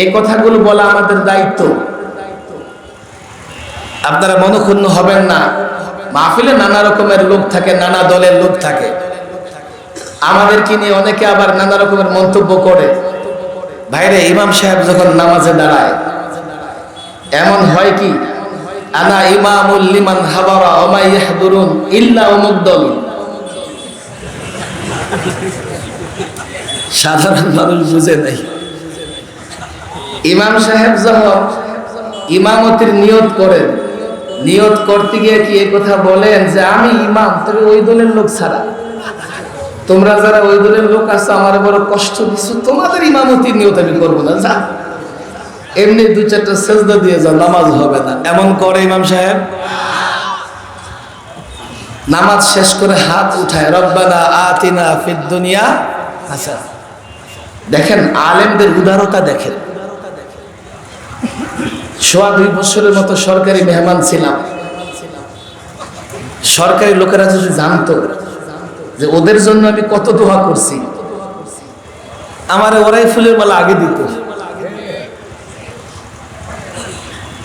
এই কথাগুলো বলা আমাদের দায়িত্ব। আপনারা মনক্ষুণ্ণ হবেন না। মাহফিলে নানা রকমের লোক থাকে, নানা দলের লোক থাকে। আমাদেরকে নিয়ে অনেকে আবার নানা রকমের মন্তব্য করে। ভাইরে, ইমাম সাহেব যখন নামাজে দাঁড়ায়, এমন হয় কি? আনা ইমামুল হাবারা ওমাই ইয়াহদুরুন ইল্লা সাধারণ মানুষ বুঝে নাই। ইমাম সাহেব যখন ইমামতির নিয়ত করেন, নিয়ত করতে গিয়ে কি এই কথা বলেন যে, আমি ইমাম তবে ওই দলের লোক ছাড়া। তোমরা যারা ওই দলের লোক আছো, আমার বড় কষ্ট দিচ্ছ তোমাদের ইমামতির নিয়ত আমি করব না। যা। এমনি দু চারটা সেজদা দিয়ে যাও, নামাজ হবে না। এমন করে ইমাম সাহেব। নামাজ শেষ করে হাত উঠায়, রব্বানা আতিনা ফিদ দুনিয়া আচ্ছা দেখেন, আলেমদের উদারতা দেখেন। সোয়া দুই বছরের মতো সরকারি মেহমান ছিলাম। সরকারি লোকেরা যদি জানতো যে ওদের জন্য আমি কত দোয়া করছি, আমার ওরাই ফুলের মালা আগে দিত।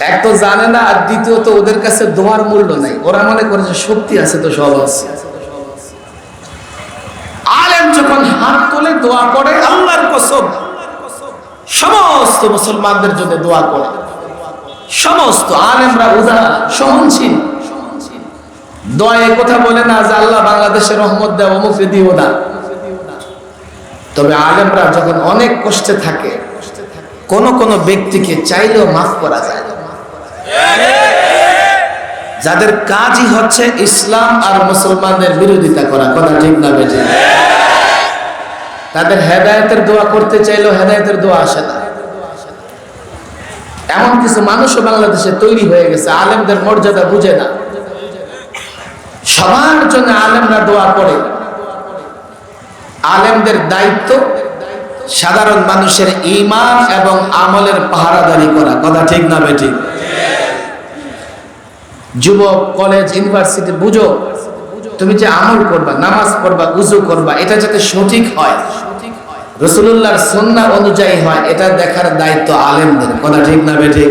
এক তো জানে না, আর দ্বিতীয়ত ওদের কাছে দোয়ার মূল্য নাই। ওরা মনে করে যে শক্তি আছে তো সব আছে। আলেম যখন হাত তোলে দোয়া করে, আল্লাহর কসম, সমস্ত মুসলমানদের জন্য দোয়া করে। সমস্ত আলেমরা উদার সহনশীল। দোয়া কথা বলে না যে আল্লাহ বাংলাদেশের রহমত দেয়, অমুকে দিও না। তবে আলেমরা যখন অনেক কষ্টে থাকে, কোন কোন ব্যক্তিকে চাইলেও মাফ করা যায় যাদের কাজই হচ্ছে ইসলাম আর মুসলমানদের বিরোধিতা করা, কথা ঠিক না বেঠে তাদের হেদায়তের দোয়া করতে চাইলেও হেদায়তের দোয়া আসে না। এমন কিছু মানুষও বাংলাদেশে তৈরি হয়ে গেছে, আলেমদের মর্যাদা বুঝে না। সবার জন্য আলেমরা দোয়া করে। আলেমদের দায়িত্ব সাধারণ মানুষের ইমান এবং আমলের পাহারাদারি করা। কথা ঠিক না বেঠিক যুবক, কলেজ, ইউনিভার্সিটি, বুঝো। তুমি যে আমল করবা, নামাজ পড়বা, উজু করবা, এটা যাতে সঠিক হয়। রসুল্লাহর সন্না অনুযায়ী হয়, এটা দেখার দায়িত্ব আলেমদের। কথা ঠিক না বেঠিক?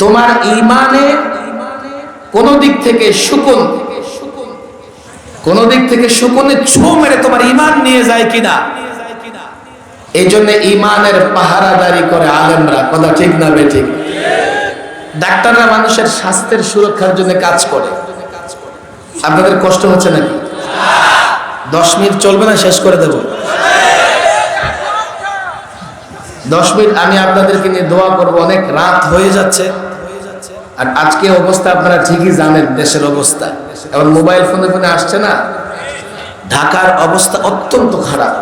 তোমার ইমানে কোন দিক থেকে শুকুন কোন দিক থেকে শুকুনে ছো মেরে তোমার ইমান নিয়ে যায় কিনা? এই জন্য ইমানের পাহারাদারি করে আলেমরা, কথা ঠিক না বেঠিক? ডাক্তাররা মানুষের স্বাস্থ্যের সুরক্ষার জন্য কাজ করে। আপনাদের কষ্ট হচ্ছে নাকি? দশ মিনিট চলবে না, শেষ করে দেব। দশ মিনিট আমি আপনাদেরকে নিয়ে দোয়া করব, অনেক রাত হয়ে যাচ্ছে। আর আজকে অবস্থা আপনারা ঠিকই জানেন, দেশের অবস্থা। এখন মোবাইল ফোনে ফোনে আসছে না? ঢাকার অবস্থা অত্যন্ত খারাপ।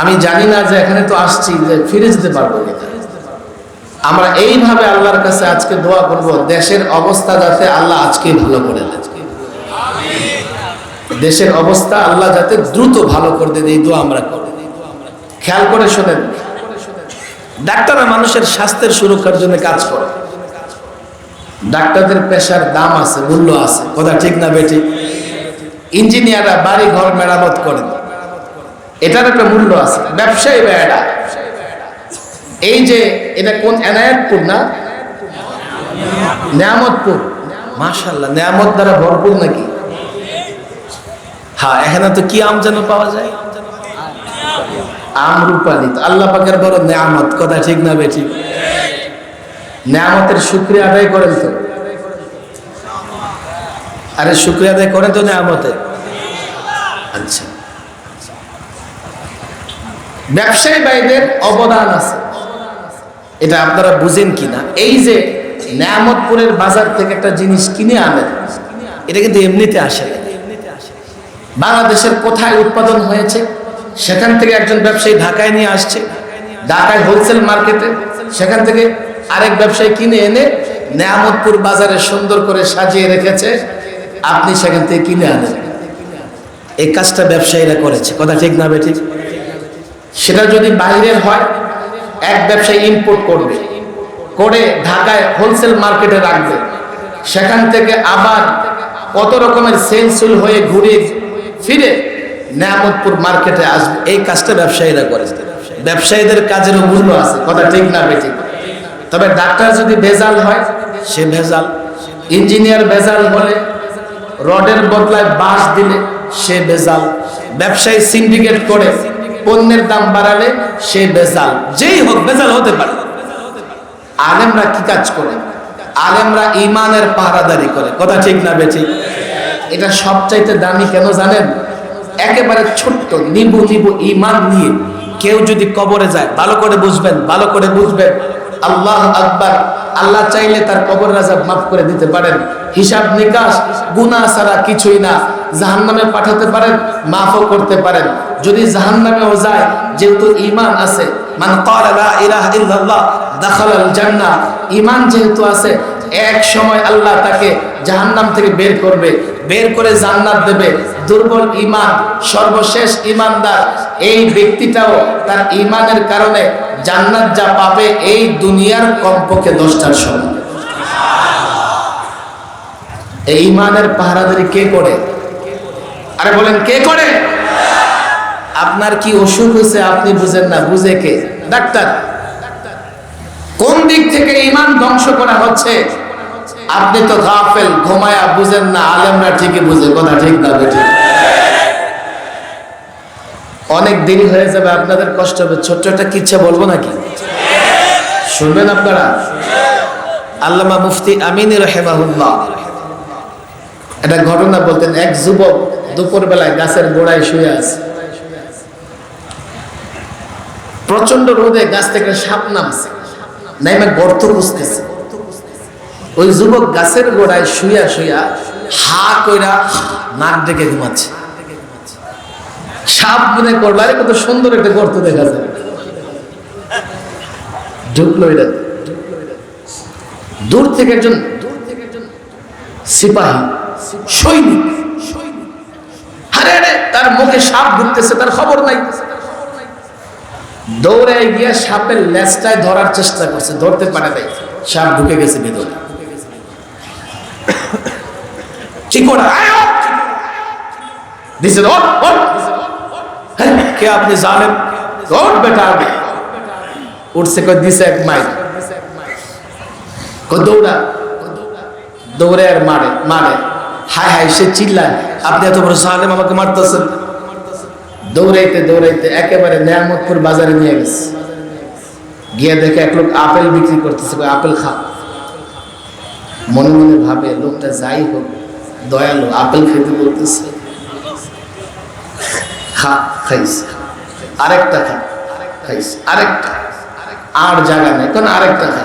আমি জানি না যে এখানে তো আসছি, যে ফিরে যেতে পারব আমরা এইভাবে আল্লাহর কাছে আজকে দোয়া করব, দেশের অবস্থা যাতে আল্লাহ আজকেই ভালো করে দেয় দেশের অবস্থা আল্লাহ যাতে দ্রুত ভালো করে দেয় দোয়া আমরা করি। খেয়াল করে শোনেন ডাক্তাররা মানুষের স্বাস্থ্যের সুরক্ষার জন্য কাজ করে। ডাক্তারদের পেশার দাম আছে, মূল্য আছে, কথা ঠিক না বেটি ইঞ্জিনিয়াররা বাড়ি ঘর মেরামত করেন। এটার একটা মূল্য আছে, ব্যবসায়ী বেড়া এই যে, এটা কোন এনায়তপুর না? নিয়ামতপুর। মাশাল্লাহ নিয়ামত দ্বারা ভরপুর নাকি? হ্যাঁ এখানে তো কি আম যেন পাওয়া যায়? আম আল্লাহ পাকের বড় কথা ঠিক না বেঠিক নিয়ামতের শুক্রিয়া আদায় করেন তো। আরে, শুক্রিয়া আদায় করেন তো আচ্ছা। ব্যবসায়ী ভাইদের অবদান আছে। এটা আপনারা বুঝেন কিনা? এই যে নিয়ামতপুরের বাজার থেকে একটা জিনিস কিনে আনেন, এটা কিন্তু এমনিতে আসে। বাংলাদেশের কোথায় উৎপাদন হয়েছে? সেখান থেকে একজন ব্যবসায়ী ঢাকায় নিয়ে আসছে। ঢাকায় হোলসেল মার্কেটে সেখান থেকে আরেক ব্যবসায়ী কিনে এনে নিয়ামতপুর বাজারে সুন্দর করে সাজিয়ে রেখেছে। আপনি সেখান থেকে কিনে আনেন। এই কাজটা ব্যবসায়ীরা করেছে। কথা ঠিক না বেঠিক? সেটা যদি বাইরের হয়, এক ব্যবসায়ী ইম্পোর্ট করবে, করে ঢাকায় হোলসেল মার্কেটে রাখবে। সেখান থেকে আবার কত রকমের সেলসুল হয়ে ঘুরে ফিরে নিয়ামতপুর মার্কেটে আসবে। এই কাজটা ব্যবসায়ীরা করে। ব্যবসায়ীদের কাজেরও মূল্য আছে। কথা ঠিক না বেঠিক। তবে ডাক্তার যদি ভেজাল হয়, সে ভেজাল। ইঞ্জিনিয়ার ভেজাল হলে রডের বদলায় বাঁশ দিলে সে বেজাল ব্যবসায়ী সিন্ডিকেট করে, পণ্যের দাম বাড়ালে সে বেজাল যেই হোক বেজাল হতে পারে। আলেমরা কি কাজ করে? আলেমরা ইমানের পাহারাদারি করে। কথা ঠিক না বেঠিক? এটা সবচাইতে দামি কেন জানেন? একেবারে ছোট্ট, নিবু নিবু ইমান নিয়ে কেউ যদি কবরে যায়, ভালো করে বুঝবেন, ভালো করে বুঝবেন। আল্লাহ আকবার। আল্লাহ চাইলে তার কবর রাজাব মাফ করে দিতে পারেন। হিসাব নিকাশ, গুনাহ ছাড়া কিছুই না। জাহান্নামে পাঠাতে পারেন, মাফও করতে পারেন। যদি জাহান্নামেও যায়, যেহেতু ইমান আছে, মান ইমান যেহেতু আছে এক সময় আল্লাহ তাকে জাহান্নাম থেকে বের করবে, বের করে জান্নাত দেবে। দুর্বল ইমান সর্বশেষ ইমানদার এই ব্যক্তিটাও তার ইমানের কারণে জান্নাত যা পাবে এই দুনিয়ার কমপক্ষে দশটার সময় এই ইমানের পাহারাদারি কে করে? আরে বলেন, কে করে? আপনার কি অসুখ হয়েছে আপনি বুঝেন না, বুঝে কে? ডাক্তার। কোন দিক থেকে ইমান ধ্বংস করা হচ্ছে? আপনি তো গাফেল, ঘুমায়া বুঝেন না, আলেমরা ঠিকই বুঝে, কথা ঠিক না বেঠিক অনেক দেরি হয়ে যাবে, আপনাদের কষ্ট হবে, ছোট্ট একটা কিচ্ছা বলব নাকি? শুনবেন আপনারা? আল্লামা মুফতি আমিন রহেমাহুল্লাহ। একটা ঘটনা বলতেন, এক যুবক দুপুর বেলায় গাছের গোড়ায় শুয়ে আছে। প্রচণ্ড রোদে গাছ থেকে সাপ নামছে। নাইমে গর্ত বুঝতেছে ওই যুবক গাছের গোড়ায় শুয়া শুয়া হা কইরা নাক ডেকে ঘুমাচ্ছে। সাপ মনে করল আরে কত সুন্দর একটা গর্ত দেখা যায়। ঢুকলো এটা। দূর থেকে একজন সিপাহী, সৈনিক। আরে আরে, তার মুখে সাপ ঢুকতেছে, তার খবর নাই। দৌড়ে গিয়ে সাপের লেজটায় ধরার চেষ্টা করছে, ধরতে পারে নাই। সাপ ঢুকে গেছে ভেতরে। হ্যাঁ, আপনি জানেন উঠছে দিছে এক মাইল। দৌড়া। দৌড়ে আর মারে মারে। হায় হায় সে চিল্লায় আপনি এত বড় সালেম আমাকে মারতেছেন। দৌড়াইতে দৌড়াইতে একেবারে নিয়ামতপুর বাজারে নিয়ে গেছে। গিয়ে দেখে এক লোক আপেল বিক্রি করতেছে আপেল খা। মনে মনে ভাবে লোকটা যাই হোক দয়ালু, আপেল খেতে বলতেছে। খা, খাইস। আরেকটা খা, খাইস। আরেকটা। আর জায়গা নেই। কোন আরেকটা খা।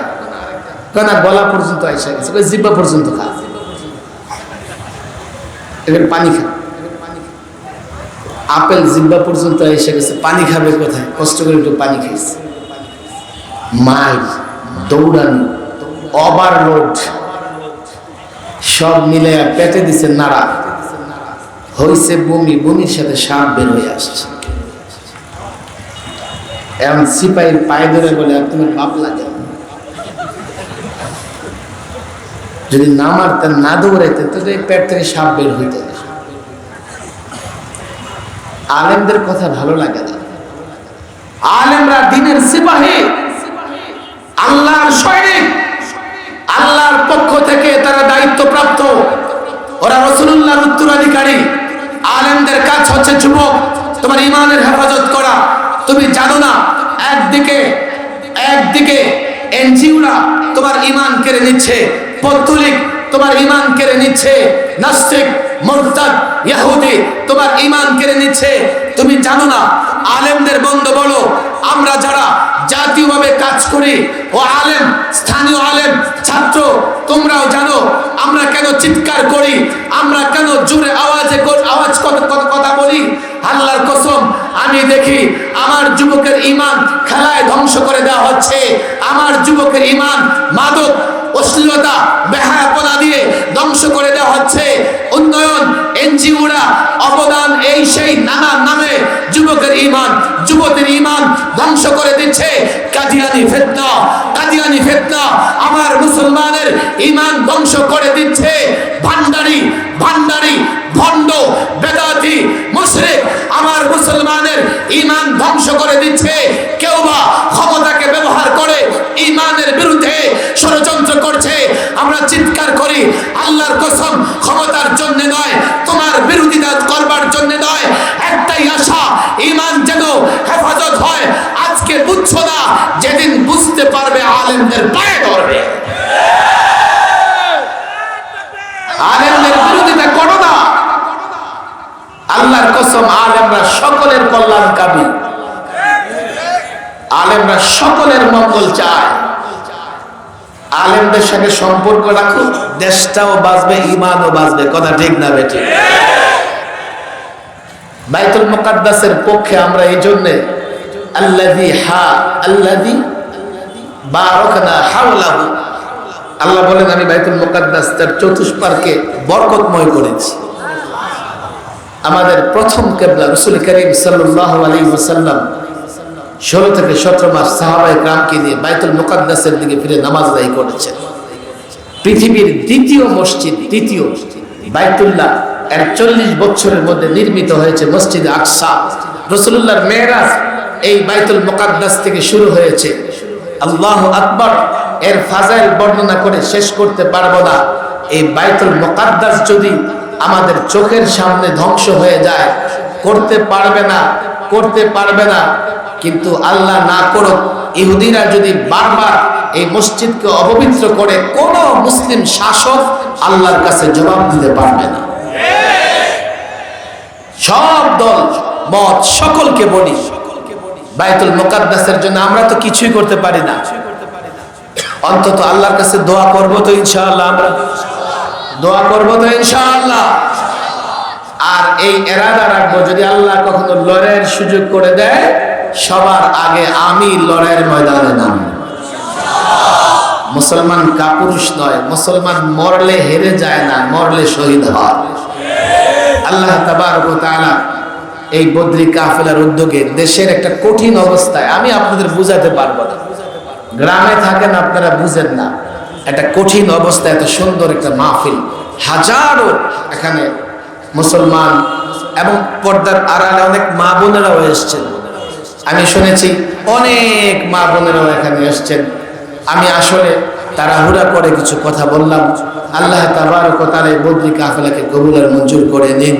কেন গলা পর্যন্ত আইসা গেছে। জিব্বা পর্যন্ত খা। এখানে পানি খা। আপেল জিব্বা পর্যন্ত এসে গেছে। পানি খাবে কোথায়? কষ্ট করে একটু পানি খাইছে। মাইল দৌড়ানো, ওভারলোড। সব মিলে পেটে দিছে নাড়া। হইছে বমি, বমির সাথে সাপ বের হয়ে আসছে। এখন সিপাহীর পায়ে ধরে বলে, আর তোমার বাপ লাগে যদি না মারতেন, না দৌড়াইতেন, তাহলে এই পেট থেকে সাপ বের হইতে আলেমদের কথা ভালো লাগে না। আলেমরা দিনের সিপাহী, আল্লাহর সৈনিক। আল্লাহর পক্ষ থেকে তারা দায়িত্ব প্রাপ্ত ওরা রসুল্লাহর উত্তরাধিকারী। আলেমদের কাজ হচ্ছে যুবক, তোমার ইমানের হেফাজত করা। তুমি জানো না, একদিকে একদিকে এনজিওরা তোমার ইমান কেড়ে নিচ্ছে, পত্তলিক তোমার ইমান কেড়ে নিচ্ছে, নাস্তিক, মোরতাদ, ইয়াহুদি তোমার ইমান কেড়ে নিচ্ছে তুমি জানো না, আলেমদের বন্ধ বলো, আমরা যারা জাতীয়ভাবে কাজ করি, ও আলেম, স্থানীয় আলেম, ছাত্র, তোমরাও জানো, আমরা কেন চিৎকার করি, আমরা কেন জোরে আওয়াজে আওয়াজ কত কথা বলি? আল্লাহর কসম, আমি দেখি আমার যুবকের ইমান খেলায় ধ্বংস করে দেওয়া হচ্ছে আমার যুবকের ইমান, মাদক, অশ্লীলতা, বেহায়াপনা দিয়ে ধ্বংস করে দেওয়া হচ্ছে। উন্নয়ন, এনজিওরা অবদান এই সেই নানা নামে যুবকের ইমান, যুবতীর ইমান ধ্বংস করে দিচ্ছে। কাদিয়ানি ফেতনা কাদিয়ানি ফেতনা আমার মুসলমানের ইমান ধ্বংস করে দিচ্ছে। ভান্ডারি ভান্ডারি, ভণ্ড, বেদাতি, মুশরিক আমার মুসলমানের ইমান ধ্বংস করে দিচ্ছে। কেউ বা ক্ষমতাকে আমরা চিৎকার করি, আল্লাহর কসম ক্ষমতার জন্য নয়, তোমার বিরোধিতা করবার জন্য নয়। একটাই আশা ইমান যেন হেফাজত হয়। আজকে বুঝছ না, যেদিন বুঝতে পারবে আলেমদের পায়ে ধরবে। আলেমদের বিরোধিতা করো না। আল্লাহর কসম, আলেমরা সকলের কল্যাণকামী। আলেমরা সকলের মঙ্গল চায়। আলেমদের সাথে সম্পর্ক রাখো, দেশটাও বাঁচবে ইমানও বাঁচবে। কথা ঠিক না বেঠিক বাইতুল মুকাদ্দাসের পক্ষে আমরা এই জন্যে আল্লাযী হা, আল্লাযী বারাকনা হাওলাহু। আল্লাহ বলেন, আমি বাইতুল মুকাদ্দাস, তার চতুষ্পার্কে বরকতময় করেছি। আমাদের প্রথম কেবলা, রসুল করিম সাল্লাল্লাহু আলাইহি ওয়াসাল্লাম ষোলো থেকে সতেরো মাস সাহাবায়ে গ্রামকে নিয়ে বাইতুল মুকাদ্দাসের দিকে ফিরে নামাজ আদায় করেছেন। পৃথিবীর দ্বিতীয় মসজিদ, দ্বিতীয় বাইতুল্লাহ, এর চল্লিশ বছরের মধ্যে নির্মিত হয়েছে মসজিদ আকসা। রসুল্লাহর মেয়েরাজ এই বাইতুল মোকাদ্দাস থেকে শুরু হয়েছে। আল্লাহ আকবর, এর ফাজাইল বর্ণনা করে শেষ করতে পারব না। এই বাইতুল মোকাদ্দাস যদি আমাদের চোখের সামনে ধ্বংস হয়ে যায়, করতে পারবে না। করতে পারবে না। কিন্তু আল্লাহ না করুক, ইহুদিরা যদি বারবার এই মসজিদকে অপবিত্র করে কোন মুসলিম শাসক আল্লাহর কাছে জবাব দিতে পারবে না। সব দল, মত, সকলকে বলি, বাইতুল মোকাদ্দাসের জন্য আমরা তো কিছুই করতে পারি না। অন্তত আল্লাহর কাছে দোয়া করব তো ইনশাআল্লাহ। আমরা দোয়া করব তো ইনশাআল্লাহ। আর এই এরাদা রাখব, যদি আল্লাহ কখনো লড়াইয়ের সুযোগ করে দেয়, সবার আগে আমি লড়াইয়ের ময়দানে নামবো। মুসলমান কাপুরুষ নয়, মুসলমান মরলে হেরে যায় না, মরলে শহীদ হয়। আল্লাহ এই বদ্রি কাফেলার উদ্যোগে দেশের একটা কঠিন অবস্থায়, আমি আপনাদের বুঝাতে পারব না। গ্রামে থাকেন আপনারা বুঝেন না, একটা কঠিন অবস্থা এত সুন্দর একটা মাহফিল, হাজারো এখানে মুসলমান এবং পর্দার আড়ালে অনেক মা বোনেরাও এসছেন। আমি শুনেছি অনেক মা বোনেরাও এখানে এসছেন। আমি আসলে তাড়াহুড়া করে কিছু কথা বললাম। আল্লাহ তাবার তার বদলি কাফেলাকে কবুলের মঞ্জুর করে নিন।